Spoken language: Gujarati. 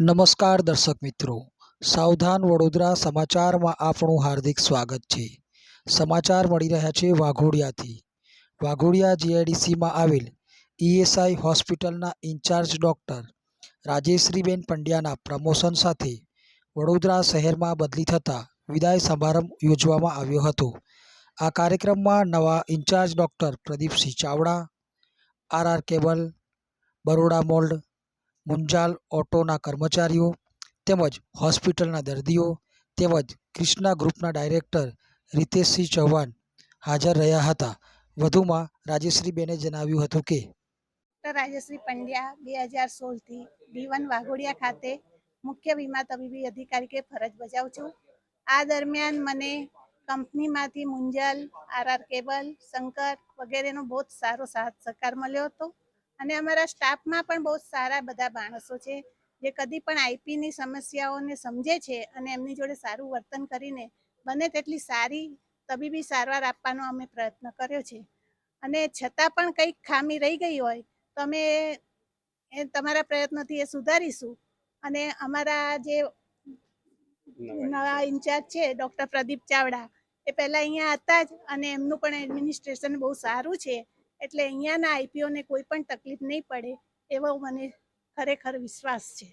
નમસ્કાર દર્શક મિત્રો. સાવધાન વડોદરા સમાચારમાં આપણું હાર્દિક સ્વાગત છે. સમાચાર મળી રહ્યા છે વાઘોડિયાથી. વાઘોડિયા જીઆઈડીસીમાં આવેલ ઈએસઆઈ હોસ્પિટલના ઇન્ચાર્જ ડૉક્ટર રાજેશ્રીબેન પંડ્યાના પ્રમોશન સાથે વડોદરા શહેરમાં બદલી થતાં વિદાય સમારંભ યોજવામાં આવ્યો હતો. આ કાર્યક્રમમાં નવા incharge doctor Pradipsinh Chavda, RR cable, Baroda mould Munjal ઓટોના કર્મચારીઓ, તેમજ હોસ્પિટલના દર્દીઓ, તેમજ ક્રિષ્ના ગ્રુપના ડાયરેક્ટર રિતેશસિંહ ચૌહાણ હાજર રહ્યા હતા. વધુમાં રાજેશ્રીબેને જણાવ્યું હતું કે, ડૉક્ટર રાજેશ્રી પંડ્યા બે હજાર સોળથી ડીવન વાઘોડિયા ખાતે મુખ્ય વીમા તબીબી અધિકારી કે ફરજ બજાવું છું. આ દરમિયાન મને કંપનીમાંથી મુંજલ, આરઆર કેબલ, શંકર વગેરેનો બહુ જ સારો સાથ સહકાર મળ્યો હતો. અને અમારા સ્ટાફમાં પણ બહુ સારા બધા માણસો છે જે કદી પણ આઈપીની સમસ્યાઓને સમજે છે અને એમની જોડે સારું વર્તન કરીને બને તેટલી સારી તબીબી સારવાર આપવાનો અમે પ્રયત્ન કર્યો છે. અને છતાં પણ કંઈક ખામી રહી ગઈ હોય તો અમે એ તમારા પ્રયત્નોથી એ સુધારીશું. અને અમારા જે નવા ઇન્ચાર્જ છે ડૉક્ટર પ્રદીપ ચાવડા એ પહેલાં અહીંયા હતા જ અને એમનું પણ એડમિનિસ્ટ્રેશન બહુ સારું છે. એટલે અહીંયાના આઈપીઓને કોઈ પણ તકલીફ નહીં પડે એવો મને ખરેખર વિશ્વાસ છે.